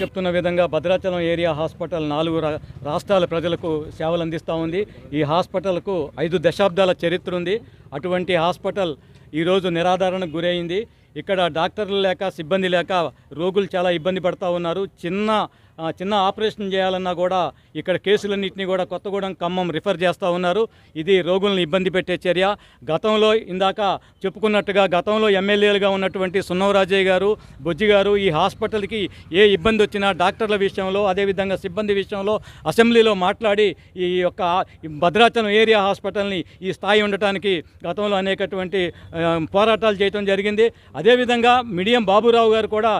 చెప్తున్న విధంగా Bhadrachalam area hospital నాలుగు రా- రాష్ట్రాల ప్రజలకు సేవలు అందిస్తూ ఉంది. ఈ హాస్పిటల్కు ఐదు దశాబ్దాల చరిత్ర ఉంది. అటువంటి హాస్పిటల్ ఈరోజు నిరాధారణకు గురైంది. ఇక్కడ డాక్టర్లు లేక సిబ్బంది లేక రోగులు చాలా ఇబ్బంది పడుతూ ఉన్నారు. చిన్న చిన్న ఆపరేషన్ చేయాలన్నా కూడా ఇక్కడ కేసులన్నింటినీ కూడా కొత్తగూడెం ఖమ్మం రిఫర్ చేస్తూ ఉన్నారు. ఇది రోగులను ఇబ్బంది పెట్టే చర్య. గతంలో ఇందాక చెప్పుకున్నట్టుగా గతంలో ఎమ్మెల్యేలుగా ఉన్నటువంటి సున్నవరాజయ్య గారు బొజ్జి గారు ఈ హాస్పిటల్కి ఏ ఇబ్బంది వచ్చినా డాక్టర్ల విషయంలో అదేవిధంగా సిబ్బంది విషయంలో అసెంబ్లీలో మాట్లాడి ఈ యొక్క భద్రాచలం ఏరియా హాస్పిటల్ని ఈ స్థాయి ఉండటానికి గతంలో అనేకటువంటి పోరాటాలు చేయడం జరిగింది. అదేవిధంగా మిడియం బాబురావు గారు కూడా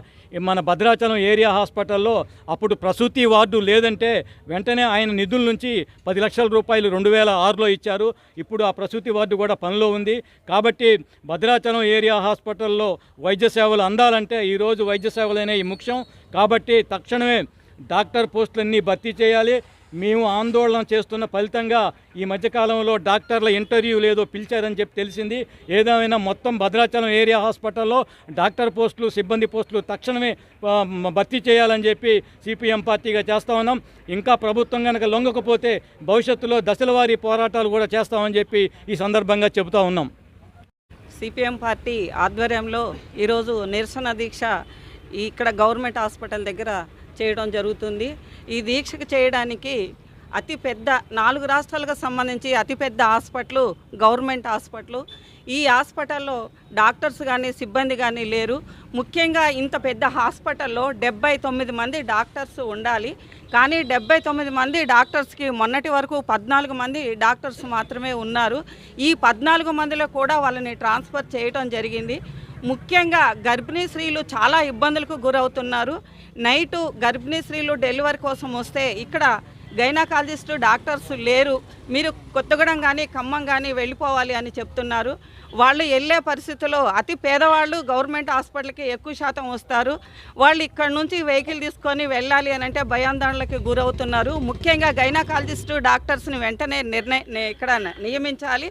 మన భద్రాచలం ఏరియా హాస్పిటల్లో అప్పుడు ప్రసూతి వార్డు లేదంటే వెంటనే ఆయన నిధుల నుంచి పది లక్షల రూపాయలు రెండు వేల ఆరులో ఇచ్చారు. ఇప్పుడు ఆ ప్రసూతి వార్డు కూడా పనిలో ఉంది. కాబట్టి భద్రాచలం ఏరియా హాస్పిటల్లో వైద్య సేవలు అందాలంటే ఈరోజు వైద్య సేవలు అనేవి ముఖ్యం. కాబట్టి తక్షణమే డాక్టర్ పోస్టులన్నీ భర్తీ చేయాలి. మేము ఆందోళన చేస్తున్న ఫలితంగా ఈ మధ్యకాలంలో డాక్టర్ల ఇంటర్వ్యూ లేదో పిలిచారని చెప్పి తెలిసింది. ఏదేమైనా మొత్తం భద్రాచలం ఏరియా హాస్పిటల్లో డాక్టర్ పోస్టులు సిబ్బంది పోస్టులు తక్షణమే భర్తీ చేయాలని చెప్పి సిపిఎం పార్టీగా చేస్తా ఉన్నాం. ఇంకా ప్రభుత్వం కనుక లొంగకపోతే భవిష్యత్తులో దశలవారీ పోరాటాలు కూడా చేస్తామని చెప్పి ఈ సందర్భంగా చెబుతా ఉన్నాం. సిపిఎం పార్టీ ఆధ్వర్యంలో ఈరోజు నిరసన దీక్ష ఇక్కడ గవర్నమెంట్ హాస్పిటల్ దగ్గర చేయడం జరుగుతుంది. ఈ దీక్షకు చేయడానికి అతి పెద్ద నాలుగు రాష్ట్రాలకు సంబంధించి అతిపెద్ద హాస్పిటల్ గవర్నమెంట్ హాస్పిటల్. ఈ హాస్పిటల్లో డాక్టర్స్ కానీ సిబ్బంది కానీ లేరు. ముఖ్యంగా ఇంత పెద్ద హాస్పిటల్లో డెబ్బై తొమ్మిది మంది డాక్టర్స్ ఉండాలి. కానీ డెబ్బై తొమ్మిది మంది డాక్టర్స్కి మొన్నటి వరకు పద్నాలుగు మంది డాక్టర్స్ మాత్రమే ఉన్నారు. ఈ పద్నాలుగు మందిలో కూడా వాళ్ళని ట్రాన్స్ఫర్ చేయడం జరిగింది. ముఖ్యంగా గర్భిణీ స్త్రీలు చాలా ఇబ్బందులకు గురవుతున్నారు. నైటు గర్భిణీ స్త్రీలు డెలివరీ కోసం వస్తే ఇక్కడ గైనకాలజిస్ట్ డాక్టర్స్ లేరు. మీరు కొత్తగూడెం కానీ ఖమ్మం కానీ వెళ్ళిపోవాలి అని చెప్తున్నారు. వాళ్ళు వెళ్ళే పరిస్థితిలో అతి పేదవాళ్ళు గవర్నమెంట్ హాస్పిటల్కి ఎక్కువ శాతం వస్తారు. వాళ్ళు ఇక్కడ నుంచి వెహికల్ తీసుకొని వెళ్ళాలి అని అంటే భయాందోళనకి గురవుతున్నారు. ముఖ్యంగా గైనకాలజిస్టు డాక్టర్స్ని వెంటనే నిర్ణయ ఇక్కడ నియమించాలి.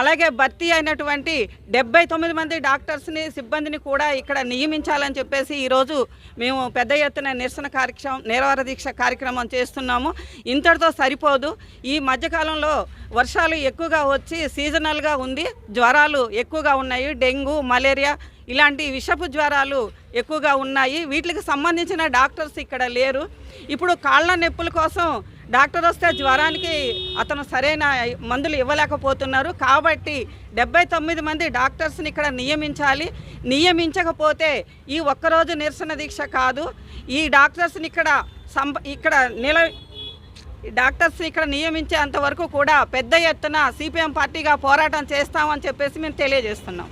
అలాగే భర్తీ అయినటువంటి డెబ్బై తొమ్మిది మంది డాక్టర్స్ని సిబ్బందిని కూడా ఇక్కడ నియమించాలని చెప్పేసి ఈరోజు మేము పెద్ద ఎత్తున నిరసన కార్యక్రమం నిరవర దీక్ష కార్యక్రమం చేస్తున్నాము. ఇంతటితో సరిపోదు. ఈ మధ్యకాలంలో వర్షాలు ఎక్కువగా వచ్చి సీజనల్గా ఉంది. జ్వరాలు ఎక్కువగా ఉన్నాయి. డెంగ్యూ మలేరియా ఇలాంటి విషపు జ్వరాలు ఎక్కువగా ఉన్నాయి. వీటికి సంబంధించిన డాక్టర్స్ ఇక్కడ లేరు. ఇప్పుడు కాళ్ళ నొప్పుల కోసం డాక్టర్ వస్తే జ్వరానికి అతను సరైన మందులు ఇవ్వలేకపోతున్నారు. కాబట్టి డెబ్బై తొమ్మిది మంది డాక్టర్స్ని ఇక్కడ నియమించాలి. నియమించకపోతే ఈ ఒక్కరోజు నిరసన దీక్ష కాదు. ఈ డాక్టర్స్ని ఇక్కడ సంప ఇక్కడ నిల డాక్టర్స్ ఇక్కడ నియమించేంత వరకు కూడా పెద్ద ఎత్తున సిపిఎం పార్టీగా పోరాటం చేస్తామని చెప్పేసి మేము తెలియజేస్తున్నాం.